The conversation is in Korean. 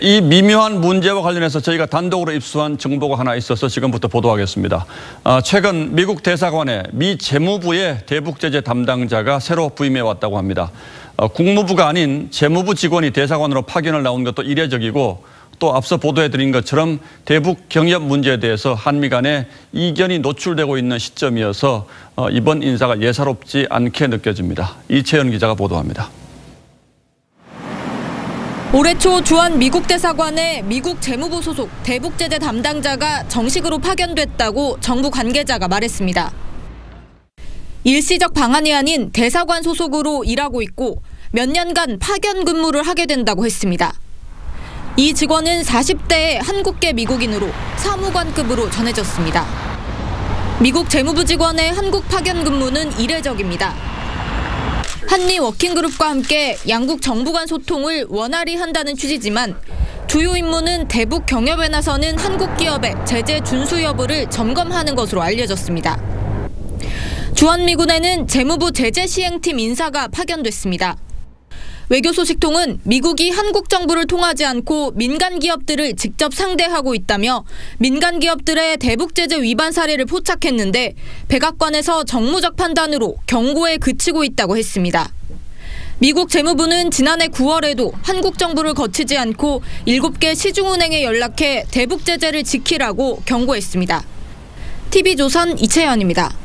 이 미묘한 문제와 관련해서 저희가 단독으로 입수한 정보가 하나 있어서 지금부터 보도하겠습니다. 어, 최근 미국 대사관에 미 재무부의 대북 제재 담당자가 새로 부임해 왔다고 합니다. 어, 국무부가 아닌 재무부 직원이 대사관으로 파견을 나온 것도 이례적이고 또 앞서 보도해드린 것처럼 대북 경협 문제에 대해서 한미 간에 이견이 노출되고 있는 시점이어서 어, 이번 인사가 예사롭지 않게 느껴집니다. 이채연 기자가 보도합니다. 올해 초 주한 미국 대사관에 미국 재무부 소속 대북 제재 담당자가 정식으로 파견됐다고 정부 관계자가 말했습니다. 일시적 방안이 아닌 대사관 소속으로 일하고 있고 몇 년간 파견 근무를 하게 된다고 했습니다. 이 직원은 40대의 한국계 미국인으로 사무관급으로 전해졌습니다. 미국 재무부 직원의 한국 파견 근무는 이례적입니다. 한미 워킹그룹과 함께 양국 정부 간 소통을 원활히 한다는 취지지만 주요 임무는 대북 경협에 나서는 한국 기업의 제재 준수 여부를 점검하는 것으로 알려졌습니다. 주한미군에는 재무부 제재 시행팀 인사가 파견됐습니다. 외교 소식통은 미국이 한국 정부를 통하지 않고 민간 기업들을 직접 상대하고 있다며 민간 기업들의 대북 제재 위반 사례를 포착했는데 백악관에서 정무적 판단으로 경고에 그치고 있다고 했습니다. 미국 재무부는 지난해 9월에도 한국 정부를 거치지 않고 7개 시중은행에 연락해 대북 제재를 지키라고 경고했습니다. TV조선 이채연입니다.